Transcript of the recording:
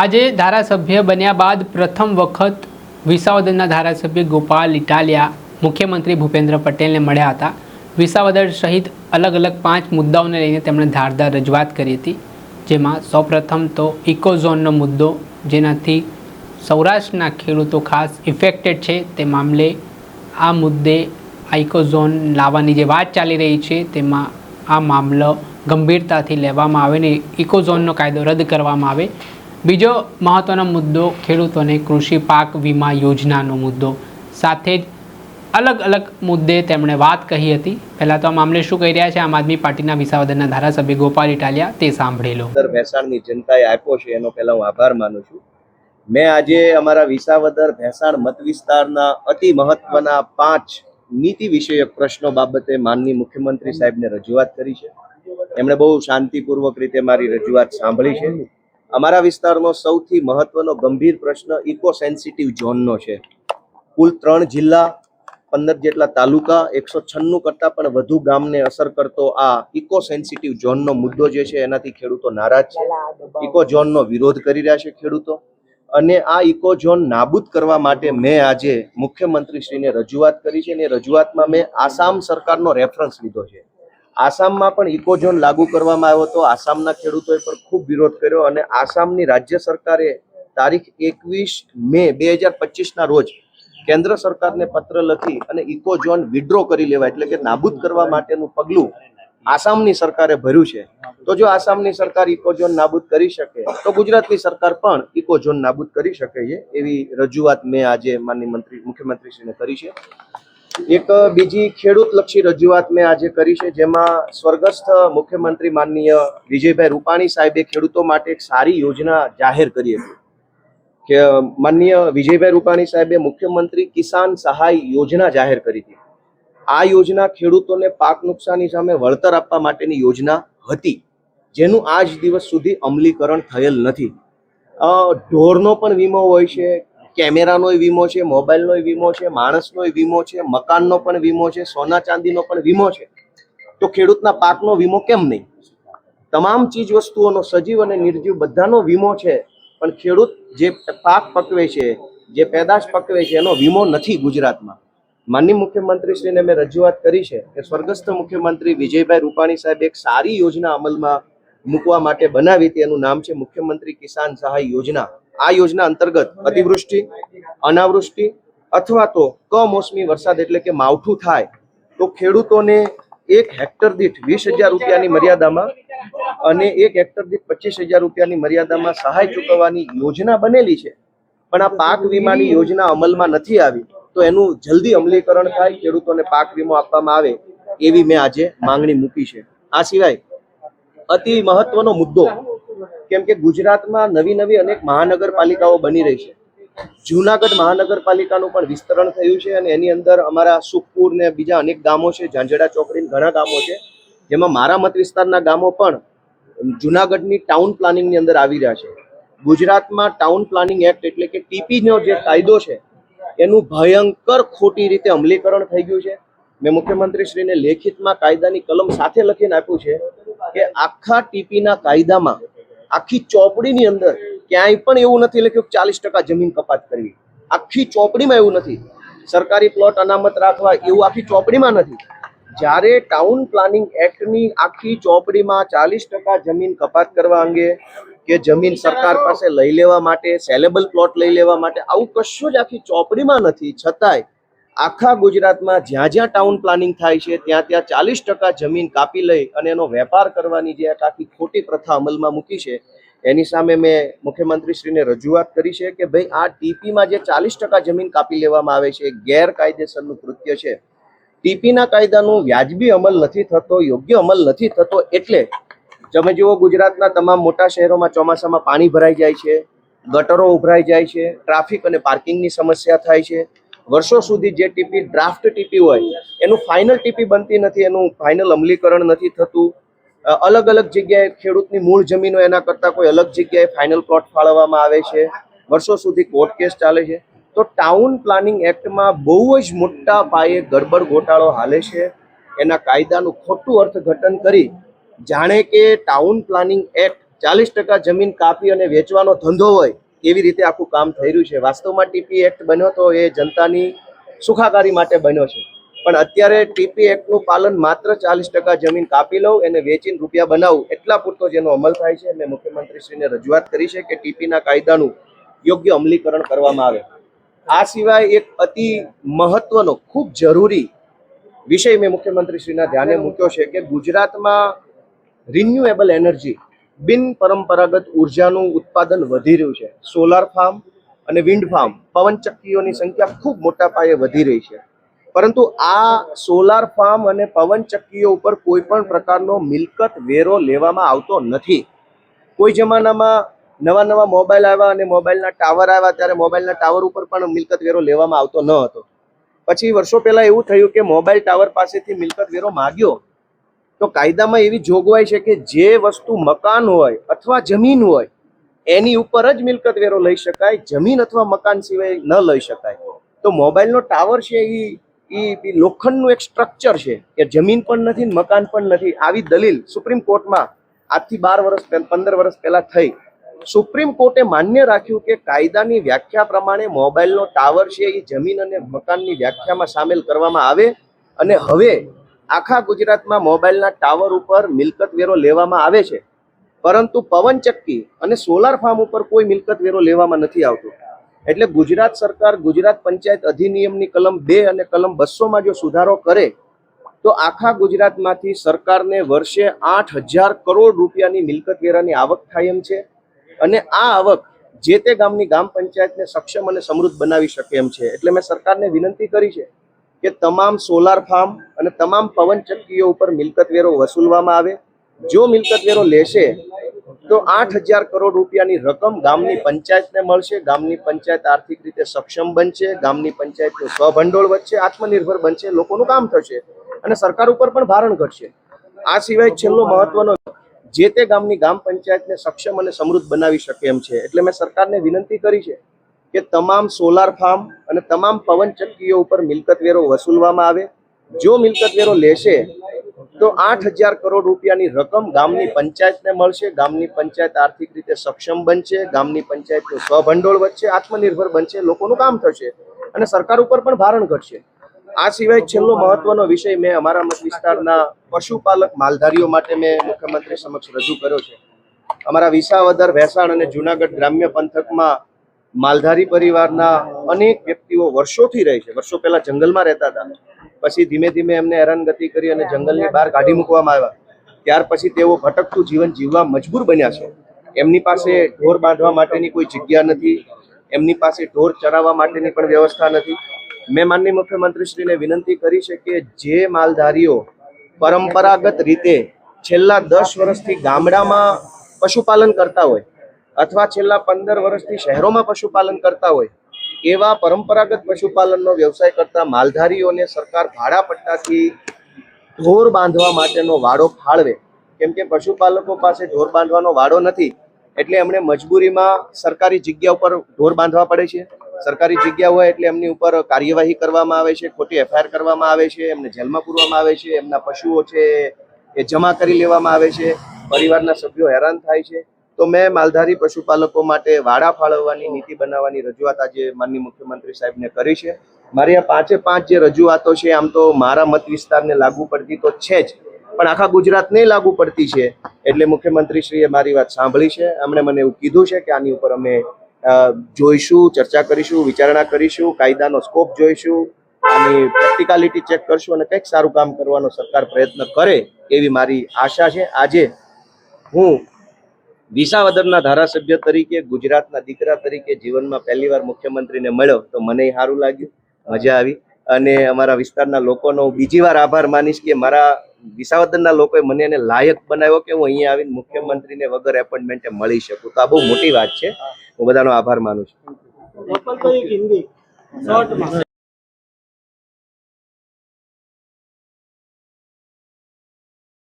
આજે ધારાસભ્ય બન્યા બાદ પ્રથમ વખત વિસાવદરના ધારાસભ્ય ગોપાલ ઇટાલિયા મુખ્યમંત્રી ભૂપેન્દ્ર પટેલને મળ્યા હતા. વિસાવદર સહિત અલગ અલગ પાંચ મુદ્દાઓને લઈને તેમણે ધારદાર રજૂઆત કરી હતી. જેમાં સૌપ્રથમ તો ઇકોઝોનનો મુદ્દો, જેનાથી સૌરાષ્ટ્રના ખેડૂતો ખાસ ઇફેક્ટેડ છે. તે મામલે આ મુદ્દે આ ઇકોઝોન લાવવાની જે વાત ચાલી રહી છે, તેમાં આ મામલો ગંભીરતાથી લેવામાં આવે ને ઇકોઝોનનો કાયદો રદ કરવામાં આવે. બીજો મહત્ત્વનો મુદ્દો ખેડૂતોને કૃષિ પાક વીમા યોજનાનો મુદ્દો. સાથે જ અલગ અલગ મુદ્દે તેમણે વાત કહી હતી. પહેલાં તો આ મામલે શું કહી રહ્યા છે? આમ આદમી પાર્ટીના વિસાવદરના ધારાસભ્ય ગોપાલ ઇટાલિયા, તે સાંભળી લો વિસાવદર ભેસાણની જનતાએ આપ્યો છે, એનો પહેલા હું આભાર માનું છું. મેં આજે અમારા વિસાવદર ભેસાણ મત વિસ્તારના અતિ મહત્વના પાંચ નીતિ વિષયક પ્રશ્નો બાબતે માનની મુખ્યમંત્રી સાહેબને રજૂઆત કરી છે. એમણે બહુ શાંતિપૂર્વક રીતે મારી રજૂઆત સાંભળી છે. અમારા વિસ્તારનો સૌથી મહત્વનો ગંભીર પ્રશ્ન ઇકો સેન્સિટિવ ઝોનનો છે. કુલ ત્રણ જિલ્લા પંદર જેટલા તાલુકા એકસો છન્નું કરતાં પણ વધુ ગામને અસર કરતો આ ઇકો સેન્સિટિવ ઝોનનો મુદ્દો જે છે એનાથી ખેડૂતો નારાજ છે. ઇકો ઝોનનો વિરોધ કરી રહ્યા છે ખેડૂતો. અને આ ઇકો ઝોન નાબૂદ કરવા માટે મેં આજે મુખ્યમંત્રીશ્રીને રજૂઆત કરી છે અને રજૂઆતમાં મેં આસામ સરકારનો રેફરન્સ લીધો છે. આસામમાં પણ ઇકોઝોન લાગુ કરવામાં આવ્યો હતો. આસામના ખેડૂતોએ પણ ખૂબ વિરોધ કર્યો અને આસામની રાજ્ય સરકારે તારીખ એકવીસ મે બે હજાર પચીસના રોજ કેન્દ્ર સરકારને પત્ર લખી અને ઇકોઝોન વિડ્રો કરી લેવા એટલે કે નાબૂદ કરવા માટેનું પગલું આસામની સરકારે ભર્યું છે. તો જો આસામની સરકાર ઇકોઝોન નાબૂદ કરી શકે, તો ગુજરાતની સરકાર પણ ઇકોઝોન નાબૂદ કરી શકે છે એવી રજૂઆત મેં આજે માનની મંત્રી, મુખ્યમંત્રીશ્રીને કરી છે. એક બીજી ખેડૂત લક્ષી રજૂઆત મેં આજે કરી છે, જેમાં સ્વર્ગસ્થ મુખ્યમંત્રી માનનીય વિજયભાઈ રૂપાણી સાહેબે ખેડૂતો માટે એક સારી યોજના જાહેર કરી હતી. કે માનનીય વિજયભાઈ રૂપાણી સાહેબે મુખ્યમંત્રી કિસાન સહાય યોજના જાહેર કરી હતી. આ યોજના ખેડૂતોને પાક નુકસાની સામે વળતર આપવા માટેની યોજના હતી, જેનું આજ દિવસ સુધી અમલીકરણ થયેલ નથી. ઢોરનો પણ વીમો હોય છે કેમેરાનો વીમો છે, મોબાઈલનો વીમો છે, માણસનો વીમો છે, મકાનનો પણ વીમો છે, સોના ચાંદીનો પણ વીમો છે. તો ખેડૂતના પાકનો વીમો કેમ નહીં? તમામ ચીજ વસ્તુઓનો સજીવ અને નિર્જીવ બધાનો વીમો છે, પણ ખેડૂત જે પાક પકવે છે, જે પેદાશ પકવે છે, એનો વીમો નથી ગુજરાતમાં. માનનીય મુખ્યમંત્રીશ્રીને મેં રજૂઆત કરી છે કે સ્વર્ગસ્થ મુખ્યમંત્રી વિજયભાઈ રૂપાણી સાહેબ એક સારી યોજના અમલમાં મૂકવા માટે બનાવી હતી. એનું નામ છે મુખ્યમંત્રી કિસાન સહાય યોજના. આ યોજના અંતર્ગત અતિવૃષ્ટિ, અનાવૃષ્ટિ અથવા તો કમોસમી વરસાદ એટલે કે માવઠું થાય, તો ખેડૂતોને એક હેક્ટર દીઠ વીસ હજાર રૂપિયાની મર્યાદામાં અને એક હેક્ટર દીઠ પચીસ હજાર રૂપિયાની મર્યાદામાં સહાય ચૂકવવાની યોજના બનેલી છે. પણ આ પાક વીમાની યોજના અમલમાં નથી આવી, તો એનું જલ્દી અમલીકરણ થાય, ખેડૂતોને પાક વીમો આપવામાં આવે એવી મેં આજે માંગણી મૂકી છે. આ સિવાય અતિ મહત્વનો મુદ્દો કેમ કે ગુજરાતમાં નવી નવી અનેક મહાનગરપાલિકાઓ બની રહી છે. જુનાગઢ મહાનગરપાલિકાનું પણ વિસ્તરણ થયું છે અને એની અંદર અમારા સુખપુર ને બીજા અનેક ગામો છે, ઝાંઝડા ચોકડી ઘણા ગામો છે. જેમાં મારા મત વિસ્તારના ગામો પણ જુનાગઢની ટાઉન પ્લાનિંગની અંદર આવી રહ્યા છે. ગુજરાતમાં ટાઉન પ્લાનિંગ એક્ટ એટલે કે ટીપીનો જે કાયદો છે, એનું ભયંકર ખોટી રીતે અમલીકરણ થઈ ગયું છે. મેં મુખ્યમંત્રીશ્રીને લેખિતમાં કાયદાની કલમ સાથે લખીને આપ્યું છે કે આખા ટીપીના કાયદામાં આખી ચોપડીની અંદર ક્યાંય પણ એવું નથી લખ્યું કે ચાલીસ ટકા જમીન કપાત કરવી. આખી ચોપડીમાં એવું નથી. સરકારી પ્લોટ અનામત રાખવા એવું આખી ચોપડીમાં નથી. જ્યારે ટાઉન પ્લાનિંગ એક્ટની આખી ચોપડીમાં ચાલીસ ટકા જમીન કપાત કરવા અંગે કે જમીન સરકાર પાસે લઈ લેવા માટે, સેલેબલ પ્લોટ લઈ લેવા માટે, આવું કશું જ આખી ચોપડીમાં નથી. છતાંય આખા ગુજરાતમાં જ્યાં જ્યાં ટાઉન પ્લાનિંગ થાય છે, ત્યાં ત્યાં ચાલીસ ટકા જમીન કાપી લઈ અને એનો વેપાર કરવાની જે આખી ખોટી પ્રથા અમલમાં મૂકી છે, એની સામે મેં મુખ્યમંત્રીશ્રીને રજૂઆત કરી છે કે ભાઈ આ ટીપીમાં જે ચાલીસ ટકા જમીન કાપી લેવામાં આવે છે, એ ગેરકાયદેસરનું કૃત્ય છે. ટીપીના કાયદાનું વ્યાજબી અમલ નથી થતો, યોગ્ય અમલ નથી થતો એટલે તમે જુઓ ગુજરાતના તમામ મોટા શહેરોમાં ચોમાસામાં પાણી ભરાઈ જાય છે, ગટરો ઉભરાઈ જાય છે, ટ્રાફિક અને પાર્કિંગની સમસ્યા થાય છે વર્ષો સુધી જે ટીપી ડ્રાફ્ટ ટીપી હોય, એનું ફાઇનલ ટીપી બનતી નથી, એનું ફાઇનલ અમલીકરણ નથી થતું. અલગ અલગ જગ્યાએ ખેડૂતની મૂળ જમીનો એના કરતાં કોઈ અલગ જગ્યાએ ફાઇનલ પ્લોટ ફાળવવામાં આવે છે. વર્ષો સુધી કોર્ટ કેસ ચાલે છે. તો ટાઉન પ્લાનિંગ એક્ટમાં બહુ જ મોટા પાયે ગડબડ ગોટાળો હાલે છે. એના કાયદાનું ખોટું અર્થઘટન કરી જાણે કે ટાઉન પ્લાનિંગ એક્ટ ચાલીસ ટકા જમીન કાપી અને વેચવાનો ધંધો હોય એવી રીતે આખું કામ થઈ રહ્યું છે. વાસ્તવમાં ટીપી એક્ટ બન્યો તો એ જનતાની સુખાકારી માટે બન્યો છે. પણ અત્યારે ટીપી એક્ટનું પાલન માત્ર ચાલીસ ટકા જમીન કાપી લઉં એને વેચીને રૂપિયા બનાવું એટલા પૂરતો જેનો અમલ થાય છે. મેં મુખ્યમંત્રીશ્રીને રજૂઆત કરી છે કે ટીપીના કાયદાનું યોગ્ય અમલીકરણ કરવામાં આવે. આ સિવાય એક અતિ મહત્વનો, ખૂબ જરૂરી વિષય મેં મુખ્યમંત્રીશ્રીના ધ્યાને મૂક્યો છે કે ગુજરાતમાં રિન્યુએબલ એનર્જી બિન પરંપરાગત ઉર્જાનું ઉત્પાદન વધી રહ્યું છે. સોલાર ફાર્મ અને વિન્ડ ફાર્મ પવનચક્કીઓની સંખ્યા ખૂબ મોટા પાયે વધી રહી છે. પરંતુ આ સોલાર ફાર્મ અને પવનચક્કીઓ ઉપર કોઈ પણ પ્રકારનો મિલકત વેરો લેવામાં આવતો નથી. કોઈ જમાનામાં નવા નવા મોબાઈલ આવ્યા અને મોબાઈલના ટાવર આવ્યા ત્યારે મોબાઈલના ટાવર ઉપર પણ મિલકત વેરો લેવામાં આવતો ન હતો. પછી વર્ષો પહેલાં એવું થયું કે મોબાઈલ ટાવર પાસેથી મિલકત વેરો માગ્યો. તો કાયદામાં એવી જોગવાઈ છે કે જે વસ્તુ મકાન હોય અથવા જમીન હોય, એની ઉપર જ મિલકત વેરો લઈ શકાય, જમીન અથવા મકાન સિવાય ન લઈ શકાય. તો મોબાઈલનો ટાવર છે એ એ લોખંડનું એક સ્ટ્રક્ચર છે કે જમીન પણ નથી મકાન પણ નથી. આવી દલીલ સુપ્રીમ કોર્ટમાં આજથી બાર વર્ષ પંદર વર્ષ પહેલા થઈ. સુપ્રીમ કોર્ટે માન્ય રાખ્યું કે કાયદાની વ્યાખ્યા પ્રમાણે મોબાઈલનો ટાવર છે એ જમીન અને મકાનની વ્યાખ્યામાં સામેલ કરવામાં આવે અને હવે આખા ગુજરાતમાં મોબાઈલના ટાવર ઉપર મિલકત વેરો લેવામાં આવે છે. પરંતુ પવનચક્કી અને સોલાર ફાર્મ ઉપર કોઈ મિલકત વેરો લેવામાં નથી આવતો. એટલે ગુજરાત સરકાર, ગુજરાત પંચાયત અધિનિયમની કલમ બે અને કલમ બસોમાં જો સુધારો કરે, તો આખા ગુજરાતમાંથી સરકારને વર્ષે આઠ હજાર કરોડ રૂપિયાની મિલકત વેરાની આવક થાય એમ છે. અને આ આવક જે તે ગામની ગામ પંચાયતને સક્ષમ અને સમૃદ્ધ બનાવી શકે એમ છે. એટલે મેં સરકારને વિનંતી કરી છે કે તમામ સોલાર ફાર્મ અને તમામ પવનચક્કીઓ ઉપર મિલકત વેરો વસૂલવામાં આવે. જો મિલકત વેરો લેશે, તો આઠ હજાર કરોડ રૂપિયાની રકમ ગામની પંચાયતને મળશે. ગામની પંચાયત આર્થિક રીતે સક્ષમ બનશે. ગામની પંચાયતનું સ્વભંડોળ વધશે, આત્મનિર્ભર બનશે, લોકોનું કામ થશે અને સરકાર ઉપર પણ ભારણ ઘટશે. આ સિવાય છેલ્લો મહત્વનો જે તે ગામની ગામ પંચાયતને સક્ષમ અને સમૃદ્ધ બનાવી શકે એમ છે. એટલે મેં સરકારને વિનંતી કરી છે કે તમામ સોલાર ફાર્મ અને તમામ પવનચક્કીઓ ઉપર મિલકત વેરો વસૂલવામાં આવે. જો મિલકત વેરો લેશે, તો આઠ હજાર કરોડ રૂપિયાની રકમ ગામની પંચાયતને મળશે. ગામની પંચાયત આર્થિક રીતે સક્ષમ બનશે. ગામની પંચાયતનું સ્વભંડોળ વધશે, આત્મનિર્ભર બનશે, લોકોનું કામ થશે અને સરકાર ઉપર પણ ભારણ ઘટશે. આ સિવાય છેલ્લો મહત્વનો વિષય મેં અમારા મત વિસ્તારના પશુપાલક માલધારીઓ માટે મેં મુખ્યમંત્રી સમક્ષ રજૂ કર્યો છે. અમારા વિસાવદર ભેસાણ અને જુનાગઢ ગ્રામ્ય પંથકમાં માલધારી પરિવારના અનેક વ્યક્તિઓ વર્ષોથી રહે છે. વર્ષો પહેલા જંગલમાં રહેતા હતા. પછી ધીમે ધીમે એમને હેરાનગતિ કરી અને જંગલની બહાર કાઢી મૂકવામાં આવ્યા. ત્યાર પછી તેઓ ભટકતું જીવન જીવવા મજબૂર બન્યા છે. એમની પાસે ઢોર બાંધવા માટેની કોઈ જગ્યા નથી. એમની પાસે ઢોર ચરાવવા માટેની પણ વ્યવસ્થા નથી. મેં માનનીય મુખ્યમંત્રીશ્રીને વિનંતી કરી છે કે જે માલધારીઓ પરંપરાગત રીતે છેલ્લા દસ વર્ષથી ગામડામાં પશુપાલન કરતા હોય અથવા છેલ્લા પંદર વર્ષથી શહેરોમાં પશુપાલન કરતા હોય, એવા પરંપરાગત પશુપાલનનો વ્યવસાય કરતા માલધારીઓને સરકાર ભાડા પટ્ટાથી ઢોર બાંધવા માટેનો વાડો ફાળવે. કેમ કે પશુપાલકો પાસે ઢોર બાંધવાનો વાડો નથી, એટલે એમણે મજબૂરીમાં સરકારી જગ્યા ઉપર ઢોર બાંધવા પડે છે. સરકારી જગ્યા હોય એટલે એમની ઉપર કાર્યવાહી કરવામાં આવે છે, ખોટી એફઆઈઆર કરવામાં આવે છે, એમને જેલમાં પૂરવામાં આવે છે, એમના પશુઓ છે એ જમા કરી લેવામાં આવે છે, પરિવારના સભ્યો હેરાન થાય છે. તો મેં માલધારી પશુપાલકો માટે વાડા ફાળવવાની નીતિ બનાવવાની રજૂઆત આજે માનનીય મુખ્યમંત્રી સાહેબને કરી છે. મારી આ પાંચે પાંચ જે રજૂઆતો છે આમ તો મારા મત વિસ્તારને લાગુ પડતી તો છે જ પણ આખા ગુજરાતને લાગુ પડતી છે. એટલે મુખ્યમંત્રીશ્રીએ મારી વાત સાંભળી છે. એમણે મને એવું કીધું છે કે આની ઉપર અમે જોઈશું ચર્ચા કરીશું વિચારણા કરીશું કાયદાનો સ્કોપ જોઈશું આની પ્રેક્ટિકાલિટી ચેક કરશું અને કંઈક સારું કામ કરવાનો સરકાર પ્રયત્ન કરે એવી મારી આશા છે. આજે હું વિસાવદરના ધારાસભ્ય તરીકે, ગુજરાતના દીકરા તરીકે જીવનમાં પહેલીવાર મુખ્યમંત્રીને મળ્યો તો મને સારું લાગ્યું, મજા આવી. અને અમારા વિસ્તારના લોકોનો બીજી વાર આભાર માનીશ કે મારા વિસાવદરના લોકોએ મને એને લાયક બનાવ્યો કે હું અહીંયા આવીને મુખ્યમંત્રીને વગર એપોઇન્ટમેન્ટે મળી શકું. તો આ બહુ મોટી વાત છે. હું બધાનો આભાર માનું છું.